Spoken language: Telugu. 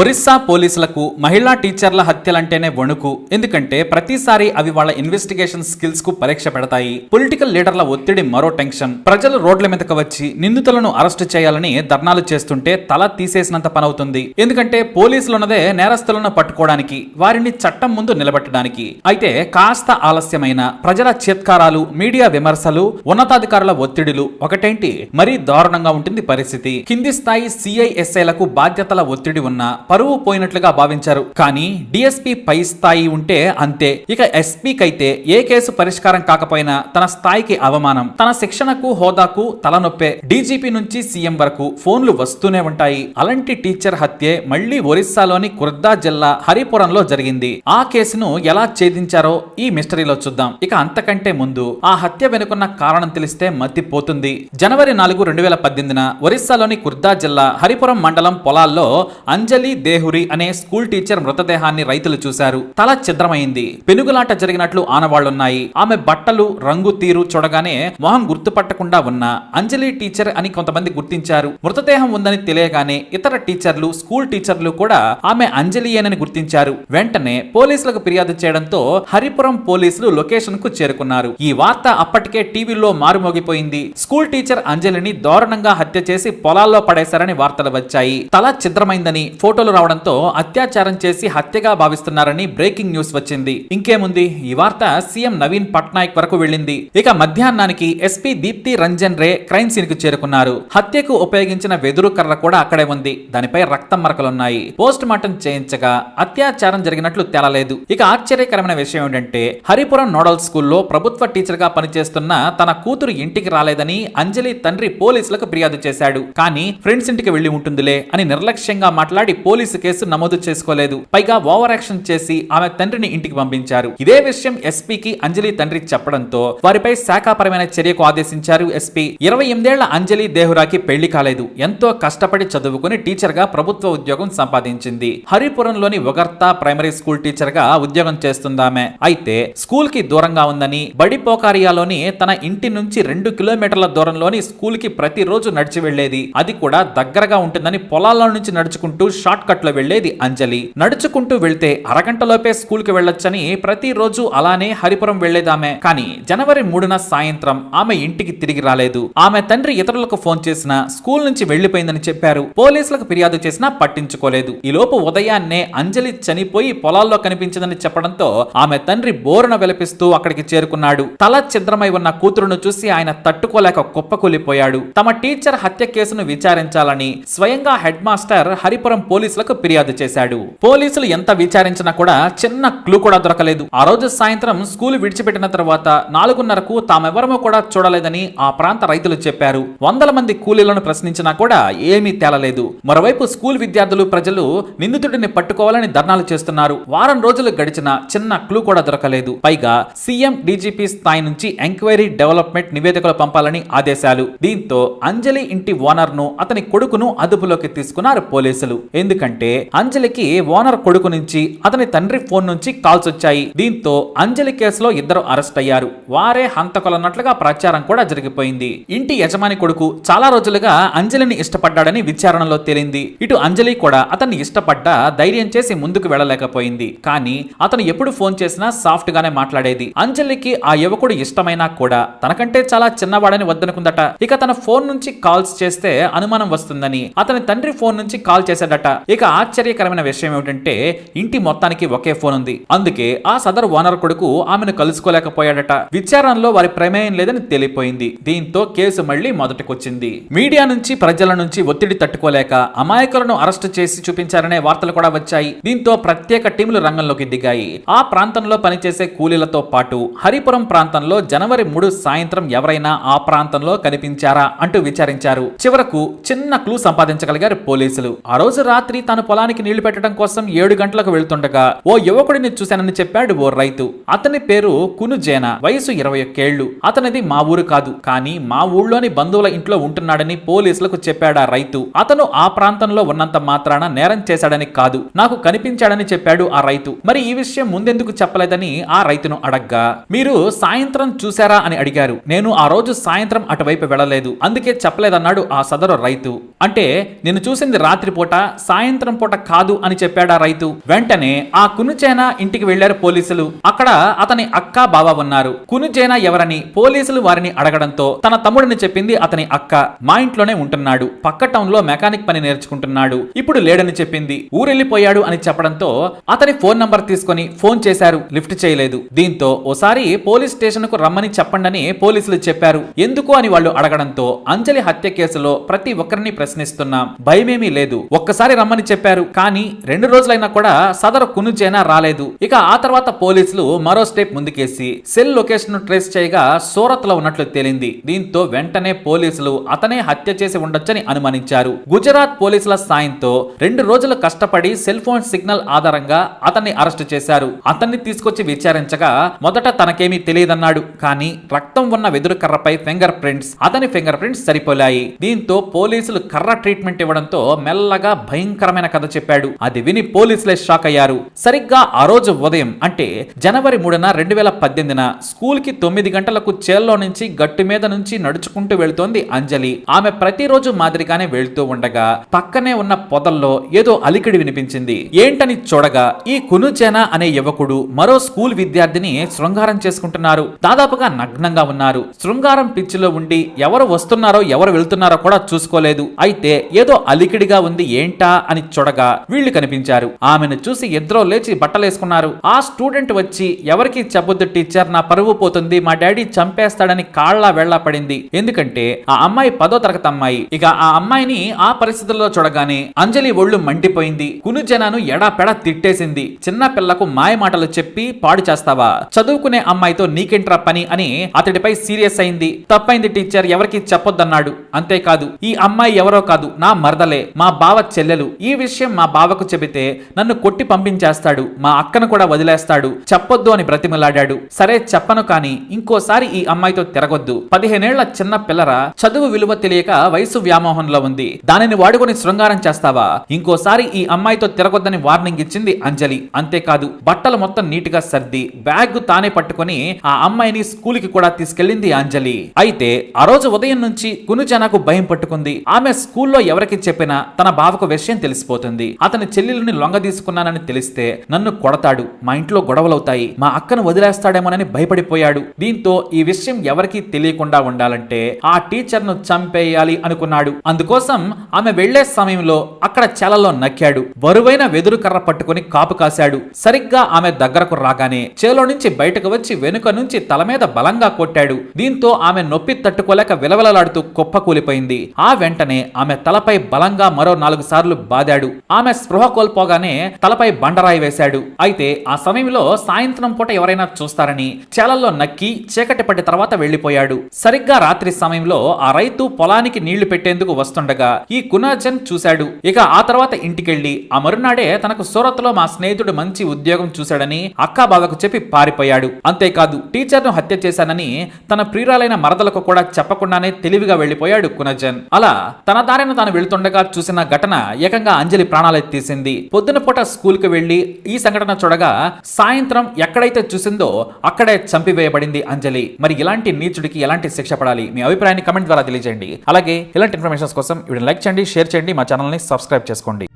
ఒరిస్సా పోలీసులకు మహిళా టీచర్ల హత్యలంటేనే వణుకు. ఎందుకంటే ప్రతిసారి అవి వాళ్ళ ఇన్వెస్టిగేషన్ స్కిల్స్కు పరీక్ష పెడతాయి. పొలిటికల్ లీడర్ల ఒత్తిడి మరో టెన్షన్. ప్రజలు రోడ్ల మీదకు వచ్చి నిందితులను అరెస్టు చేయాలని ధర్నాలు చేస్తుంటే తల తీసేసినంత పనవుతుంది. ఎందుకంటే పోలీసులున్నదే నేరస్తులను పట్టుకోవడానికి వారిని చట్టం ముందు నిలబెట్టడానికి. అయితే కాస్త ఆలస్యమైన ప్రజల చిత్కారాలు మీడియా విమర్శలు ఉన్నతాధికారుల ఒత్తిడిలు ఒకటేంటి? మరీ దారుణంగా ఉంటుంది పరిస్థితి. కింది స్థాయి సిఐఎస్ఐలకు బాధ్యతల ఒత్తిడి ఉన్న పరువు పోయినట్లుగా భావించారు. కానీ డిఎస్పీ పై స్థాయి ఉంటే అంతే. ఇక ఎస్పీకైతే ఏ కేసు పరిష్కారం కాకపోయినా తన స్థాయికి అవమానం. తన శిక్షణకు హోదాకు తలనొప్పే. డీజీపీ నుంచి సీఎం వరకు ఫోన్లు వస్తూనే ఉంటాయి. అలాంటి టీచర్ హత్యే మళ్ళీ ఒరిస్సాలోని కుర్దా జిల్లా హరిపురంలో జరిగింది. ఆ కేసును ఎలా ఛేదించారో ఈ మిస్టరీలో చూద్దాం. ఇక అంతకంటే ముందు ఆ హత్య వెనుకున్న కారణం తెలిస్తే మతిపోతుంది. జనవరి నాలుగు రెండు వేల పద్దెనిమిదిన ఒరిస్సాలోని కుర్దా జిల్లా హరిపురం మండలం పొలాల్లో అంజలి దేహురి అనే స్కూల్ టీచర్ మృతదేహాన్ని రైతులు చూశారు. తల ఛిద్రమైంది. పెనుగులాట జరిగినట్లు ఆనవాళ్ళున్నాయి. ఆమె బట్టలు రంగు తీరు చూడగానే మొహం గుర్తుపట్టకుండా ఉన్న. అంజలి టీచర్ అని కొంతమంది గుర్తించారు. మృతదేహం ఉందని తెలియగానే ఇతర టీచర్లు స్కూల్ టీచర్లు కూడా ఆమె అంజలియేనని గుర్తించారు. వెంటనే పోలీసులకు ఫిర్యాదు చేయడంతో హరిపురం పోలీసులు లొకేషన్కు చేరుకున్నారు. ఈ వార్త అప్పటికే టీవీలో మారుమోగిపోయింది. స్కూల్ టీచర్ అంజలిని దారుణంగా హత్య చేసి పొలాల్లో పడేశారని వార్తలు వచ్చాయి. తల ఛిద్రమైందని ఫోటో ఫోటోలు రావడంతో అత్యాచారం చేసి హత్యగా భావిస్తున్నారని బ్రేకింగ్ న్యూస్ వచ్చింది. ఇంకేముంది? ఈ వార్త సీఎం నవీన్ పట్నాయక్ వరకు వెళ్ళింది. ఇక మధ్యాహ్నానికి ఎస్పీ దీప్తి రంజన్ రే క్రైమ్ సీన్కు చేరుకున్నారు. హత్యకు ఉపయోగించిన వెదురు కర్ర కూడా అక్కడే ఉంది. దానిపై రక్తం మరకలున్నాయి. పోస్ట్ మార్టం చేయించగా అత్యాచారం జరిగినట్లు తేలలేదు. ఇక ఆశ్చర్యకరమైన విషయం ఏంటంటే హరిపురం నోడల్ స్కూల్లో ప్రభుత్వ టీచర్గా పనిచేస్తున్న తన కూతురు ఇంటికి రాలేదని అంజలి తండ్రి పోలీసులకు ఫిర్యాదు చేశాడు. కానీ ఫ్రెండ్స్ ఇంటికి వెళ్ళి ఉంటుందిలే అని నిర్లక్ష్యంగా మాట్లాడి పోలీసు కేసు నమోదు చేసుకోలేదు. పైగా ఓవర్ యాక్షన్ చేసి ఆమె తండ్రిని ఇంటికి పంపించారు. ఇదే విషయం ఎస్పీకి అంజలి తండ్రి చెప్పడంతో వారిపై శాఖాపరమైన చర్యకు ఆదేశించారు ఎస్పీ. ఇరవై ఎనిమిదేళ్ళ అంజలి దేహురాకి పెళ్ళి కాలేదు. ఎంతో కష్టపడి చదువుకుని టీచర్గా ప్రభుత్వ ఉద్యోగం సంపాదించింది. హరిపురంలోని ఒగర్తా ప్రైమరీ స్కూల్ టీచర్గా ఉద్యోగం చేస్తుందామె. అయితే స్కూల్కి దూరంగా ఉందని బడి పోకారియాలోని తన ఇంటి నుంచి రెండు కిలోమీటర్ల దూరంలోని స్కూల్కి ప్రతిరోజు నడిచి వెళ్ళేది అది కూడా దగ్గరగా ఉంటుందని పొలాల్లో నుంచి నడుచుకుంటూ షార్ట్ కట్లో వెళ్ళేది అంజలి. నడుచుకుంటూ వెళ్తే అరగంటలోపే స్కూల్కి వెళ్ళొచ్చని ప్రతిరోజు అలానే హరిపురం వెళ్ళేదామె కానీ జనవరి మూడున సాయంత్రం ఆమె ఇంటికి తిరిగి రాలేదు. ఆమె తండ్రి ఇతరులకు ఫోన్ చేసిన స్కూల్ నుంచి వెళ్ళిపోయిందని చెప్పారు. పోలీసులకు ఫిర్యాదు చేసినా పట్టించుకోలేదు. ఈలోపు ఉదయాన్నే అంజలి చనిపోయి పొలాల్లో కనిపించిందని చెప్పడంతో ఆమె తండ్రి బోరున విలపిస్తూ అక్కడికి చేరుకున్నాడు. తల ఛిద్రమై ఉన్న కూతురును చూసి ఆయన తట్టుకోలేక కుప్పకూలిపోయాడు. తమ టీచర్ హత్య కేసును విచారించాలని స్వయంగా హెడ్ మాస్టర్ హరిపురం పోలీసులకు ఫిర్యాదు చేశాడు. పోలీసులు ఎంత విచారించినా కూడా చిన్న క్లూ కూడా దొరకలేదు. ఆ రోజు సాయంత్రం స్కూల్ విడిచిపెట్టిన తర్వాత నాలుగున్నరకు తామెవరమో కూడా చూడలేదని ఆ ప్రాంత రైతులు చెప్పారు. వందల మంది కూలీలను ప్రశ్నించినా కూడా ఏమీ తేలలేదు. మరోవైపు స్కూల్ విద్యార్థులు ప్రజలు నిందితుడిని పట్టుకోవాలని ధర్నాలు చేస్తున్నారు. వారం రోజులు గడిచిన చిన్న క్లూ కూడా దొరకలేదు. పైగా సీఎం డీజీపీ స్థాయి నుంచి ఎంక్వైరీ డెవలప్మెంట్ నివేదికలు పంపాలని ఆదేశాలు. దీంతో అంజలి ఇంటి ఓనర్ను అతని కొడుకును అదుపులోకి తీసుకున్నారు పోలీసులు. ఎందుకంటే అంజలికి ఓనర్ కొడుకు నుంచి అతని తండ్రి ఫోన్ నుంచి కాల్స్ వచ్చాయి. దీంతో అంజలి కేసులో ఇద్దరు అరెస్ట్ అయ్యారు. వారే హంతకులన్నట్లుగా ప్రచారం కూడా జరిగిపోయింది. ఇంటి యజమాని కొడుకు చాలా రోజులుగా అంజలిని ఇష్టపడ్డాడని విచారణలో తేలింది. ఇటు అంజలి కూడా అతన్ని ఇష్టపడ్డా ధైర్యం చేసి ముందుకు వెళ్ళలేకపోయింది. కానీ అతను ఎప్పుడు ఫోన్ చేసినా సాఫ్ట్ గానే మాట్లాడేది. అంజలికి ఆ యువకుడు ఇష్టమైనా కూడా తనకంటే చాలా చిన్నవాడని వద్దనుకుందట. ఇక తన ఫోన్ నుంచి కాల్స్ చేస్తే అనుమానం వస్తుందని అతని తండ్రి ఫోన్ నుంచి కాల్ చేశాడట. ఇక ఆశ్చర్యకరమైన విషయం ఏమిటంటే ఇంటి మొత్తానికి ఒకే ఫోన్ ఉంది. అందుకే ఆ సదరు ఓనర్ కొడుకు ఆమెను కలుసుకోలేకపోయాడట. విచారణలో వారి ప్రమేయం లేదని తేలిపోయింది. దీంతో కేసు మళ్ళీ మొదటికొచ్చింది. మీడియా నుంచి ప్రజల నుంచి ఒత్తిడి తట్టుకోలేక అమాయకులను అరెస్టు చేసి చూపించారనే వార్తలు కూడా వచ్చాయి. దీంతో ప్రత్యేక టీములు రంగంలోకి దిగాయి. ఆ ప్రాంతంలో పనిచేసే కూలీలతో పాటు హరిపురం ప్రాంతంలో జనవరి మూడు సాయంత్రం ఎవరైనా ఆ ప్రాంతంలో కనిపించారా అంటూ విచారించారు. చివరకు చిన్న క్లూ సంపాదించగలిగారు పోలీసులు. ఆ రోజు రాత్రి రాత్రి తాను పొలానికి నీళ్ళు పెట్టడం కోసం ఏడు గంటలకు వెళ్తుండగా ఓ యువకుడిని చూశానని చెప్పాడు ఓ రైతు. అతని పేరు కునుజేన. వయసు ఇరవై ఒక్కేళ్ళు అతనిది మా ఊరు కాదు. కానీ మా ఊళ్ళోని బంధువుల ఇంట్లో ఉంటున్నాడని పోలీసులకు చెప్పాడా రైతు. అతను ఆ ప్రాంతంలో ఉన్నంత మాత్రాన నేరం చేశాడని కాదు. నాకు కనిపించాడని చెప్పాడు ఆ రైతు. మరి ఈ విషయం ముందెందుకు చెప్పలేదని ఆ రైతును అడగ్గా మీరు సాయంత్రం చూశారా? అని అడిగారు. నేను ఆ రోజు సాయంత్రం అటువైపు వెళ్ళలేదు. అందుకే చెప్పలేదన్నాడు ఆ సదరు రైతు. అంటే నేను చూసింది రాత్రిపూట సాయంత్రం సాయంత్రం పూట కాదు అని చెప్పాడా రైతు. వెంటనే ఆ కునుచేన ఇంటికి వెళ్ళారు పోలీసులు. అక్కడ అతని అక్క బావ ఉన్నారు. కునుచేన ఎవరని పోలీసులు వారిని అడగడంతో తన తమ్ముడిని చెప్పింది అతని అక్క. మా ఇంట్లోనే ఉంటున్నాడు. పక్క టౌన్లో మెకానిక్ పని నేర్చుకుంటున్నాడు. ఇప్పుడు లేడని చెప్పింది. ఊరెళ్ళిపోయాడు అని చెప్పడంతో అతని ఫోన్ నంబర్ తీసుకొని ఫోన్ చేశారు. లిఫ్ట్ చేయలేదు. దీంతో ఓసారి పోలీస్ స్టేషన్కు రమ్మని చెప్పండని పోలీసులు చెప్పారు. ఎందుకు అని వాళ్ళు అడగడంతో అంజలి హత్య కేసులో ప్రతి ఒక్కరిని ప్రశ్నిస్తున్నాం. భయమేమీ లేదు. ఒక్కసారి రమ్మని చెప్పారు. కానీ రెండు రోజులైనా కూడా సదరు కునుజేనా రాలేదు. ఇక ఆ తర్వాత పోలీసులు మరో స్టెప్ ముందుకేసి సెల్ లొకేషన్ ట్రేస్ చేయగా సూరత్లో ఉన్నట్లు తేలింది. దీంతో వెంటనే పోలీసులు అతనే హత్య చేసి ఉండొచ్చని అనుమానించారు. గుజరాత్ పోలీసుల సాయంతో రెండు రోజులు కష్టపడి సెల్ ఫోన్ సిగ్నల్ ఆధారంగా అతన్ని అరెస్టు చేశారు. అతన్ని తీసుకొచ్చి విచారించగా మొదట తనకేమీ తెలియదన్నాడు. కానీ రక్తం ఉన్న వెదురు కర్రపై ఫింగర్ ప్రింట్స్ అతని ఫింగర్ ప్రింట్స్ సరిపోలాయి. దీంతో పోలీసులు కర్ర ట్రీట్మెంట్ ఇవ్వడంతో మెల్లగా భయంకర భయంకరమైన కథ చెప్పాడు. అది విని పోలీసులే షాక్ అయ్యారు. సరిగ్గా ఆ రోజు ఉదయం అంటే జనవరి మూడున రెండు వేల పద్దెనిమిదిన స్కూల్కి తొమ్మిది గంటలకు చేల్లో నుంచి గట్టు మీద నుంచి నడుచుకుంటూ వెళ్తోంది అంజలి. ఆమె ప్రతిరోజు మాదిరిగానే వెళ్తూ ఉండగా పక్కనే ఉన్న పొదల్లో ఏదో అలికిడి వినిపించింది. ఏంటని చూడగా ఈ కునుచేన అనే యువకుడు మరో స్కూల్ విద్యార్థిని శృంగారం చేసుకుంటున్నారు. దాదాపుగా నగ్నంగా ఉన్నారు. శృంగారం పిచ్చిలో ఉండి ఎవరు వస్తున్నారో ఎవరు వెళ్తున్నారో కూడా చూసుకోలేదు. అయితే ఏదో అలికిడిగా ఉంది. ఏంటా అని చూడగా వీళ్ళు కనిపించారు. ఆమెను చూసి ఇద్దరూ లేచి బట్టలేసుకున్నారు. ఆ స్టూడెంట్ వచ్చి ఎవరికి చెప్పొద్దు టీచర్ నా పరువు పోతుంది మా డాడీ చంపేస్తాడని కాళ్ళ వెళ్ళా పడింది. ఎందుకంటే ఆ అమ్మాయి పదో తరగతి అమ్మాయి. ఇక ఆ అమ్మాయిని ఆ పరిస్థితుల్లో చూడగానే అంజలి ఒళ్ళు మండిపోయింది. కునుజనాను ఎడాపెడ తిట్టేసింది. చిన్న పిల్లకు మాయ మాటలు చెప్పి పాడు చేస్తావా? చదువుకునే అమ్మాయితో నీకేంట్రా పని? అని అతడిపై సీరియస్ అయింది. తప్పైంది టీచర్ ఎవరికి చెప్పొద్దన్నాడు. అంతేకాదు ఈ అమ్మాయి ఎవరో కాదు నా మరదలే మా బావ చెల్లెలు. ఈ విషయం మా బావకు చెబితే నన్ను కొట్టి పంపించేస్తాడు మా అక్కను కూడా వదిలేస్తాడు చెప్పొద్దు అని బ్రతిమలాడాడు. సరే చెప్పను కాని ఇంకోసారి ఈ అమ్మాయితో తిరగొద్దు. పదిహేనేళ్ళ చిన్న పిల్లర చదువు విలువ తెలియక వయసు వ్యామోహంలో ఉంది. దానిని వాడుకొని శృంగారం చేస్తావా? ఇంకోసారి ఈ అమ్మాయితో తిరగొద్దని వార్నింగ్ ఇచ్చింది అంజలి. అంతేకాదు బట్టలు మొత్తం నీట్గా సర్ది బ్యాగ్ తానే పట్టుకొని ఆ అమ్మాయిని స్కూల్కి కూడా తీసుకెళ్ళింది అంజలి. అయితే ఆ రోజు ఉదయం నుంచి కునుజనకు భయం పట్టుకుంది. ఆమె స్కూల్లో ఎవరికి చెప్పినా తన బావకు విషయం తెలిసిపోతుంది. అతని చెల్లెలుని లొంగ తీసుకున్నానని తెలిస్తే నన్ను కొడతాడు. మా ఇంట్లో గొడవలవుతాయి. మా అక్కను వదిలేస్తాడేమోనని భయపడిపోయాడు. దీంతో ఈ విషయం ఎవరికీ తెలియకుండా ఉండాలంటే ఆ టీచర్ను చంపేయాలి అనుకున్నాడు. అందుకోసం ఆమె వెళ్ళే సమయంలో అక్కడ చెలలో నక్కాడు. బరువైన వెదురు కర్ర పట్టుకుని కాపు కాశాడు. సరిగ్గా ఆమె దగ్గరకు రాగానే చేలో నుంచి బయటకు వచ్చి వెనుక నుంచి తల మీద బలంగా కొట్టాడు. దీంతో ఆమె నొప్పి తట్టుకోలేక విలవలలాడుతూ కుప్పకూలిపోయింది. ఆ వెంటనే ఆమె తలపై బలంగా మరో నాలుగు సార్లు బాదాడు. ఆమె స్పృహ కోల్పోగానే తలపై బండరాయి వేశాడు. అయితే ఆ సమయంలో సాయంత్రం పూట ఎవరైనా చూస్తారని చేలల్లో నక్కి చీకటి పడ్డ తర్వాత వెళ్ళిపోయాడు సరిగ్గా రాత్రి సమయంలో ఆ రైతు పొలానికి నీళ్ళు పెట్టేందుకు వస్తుండగా ఈ కునాజన్ చూశాడు. ఇక ఆ తర్వాత ఇంటికెళ్ళి ఆ మరునాడే తనకు సూరత్లో మా స్నేహితుడు మంచి ఉద్యోగం చూశాడని అక్కా బాబాకు చెప్పి పారిపోయాడు. అంతేకాదు టీచర్ను హత్య చేశానని తన ప్రియురాలైన మరదలకు కూడా చెప్పకుండానే తెలివిగా వెళ్ళిపోయాడు కునజన్ అలా తన దారిన తాను వెళ్తుండగా చూసిన ఘటన ఏకంగా అంజలి ప్రాణాలు తీసింది. పొద్దున పూట స్కూల్కు వెళ్ళి ఈ సంఘటన చూడగా సాయంత్రం ఎక్కడైతే చూసిందో అక్కడే చంపివేయబడింది అంజలి. మరి ఇలాంటి నీచుడికి ఎలాంటి శిక్ష పడాలి? మీ అభిప్రాయాన్ని కమెంట్ ద్వారా తెలియజేయండి. అలాగే ఇలాంటి ఇన్ఫర్మేషన్స్ కోసం వీడియో లైక్ చేయండి షేర్ చేయండి మా ఛానల్ని సబ్స్క్రైబ్ చేసుకోండి.